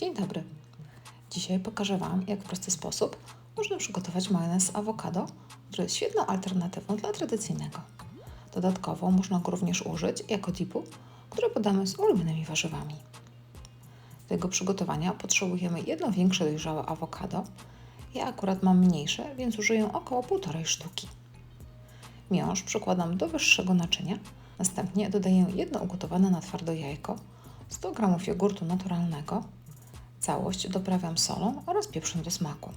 Dzień dobry. Dzisiaj pokażę Wam, jak w prosty sposób można przygotować majonez awokado, który jest świetną alternatywą dla tradycyjnego. Dodatkowo można go również użyć jako dipu, który podamy z ulubionymi warzywami. Do jego przygotowania potrzebujemy jedno większe dojrzałe awokado. Ja akurat mam mniejsze, więc użyję około półtorej sztuki. Miąższ przykładam do wyższego naczynia, następnie dodaję jedno ugotowane na twardo jajko, 100 g jogurtu naturalnego, Całość doprawiam solą oraz pieprzem do smaku.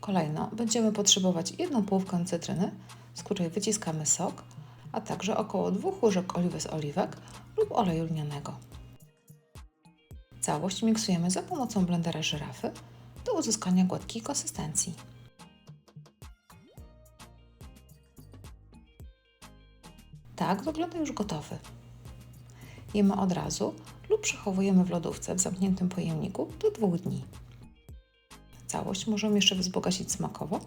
Kolejno będziemy potrzebować jedną połówkę cytryny, z której wyciskamy sok, a także około 2 łyżek oliwy z oliwek lub oleju lnianego. Całość miksujemy za pomocą blendera żyrafy do uzyskania gładkiej konsystencji. Tak wygląda już gotowy. Jemy od razu lub przechowujemy w lodówce w zamkniętym pojemniku do dwóch dni. Całość możemy jeszcze wzbogacić smakowo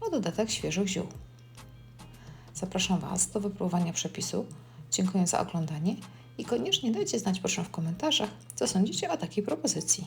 o dodatek świeżych ziół. Zapraszam Was do wypróbowania przepisu. Dziękuję za oglądanie i koniecznie dajcie znać proszę w komentarzach, co sądzicie o takiej propozycji.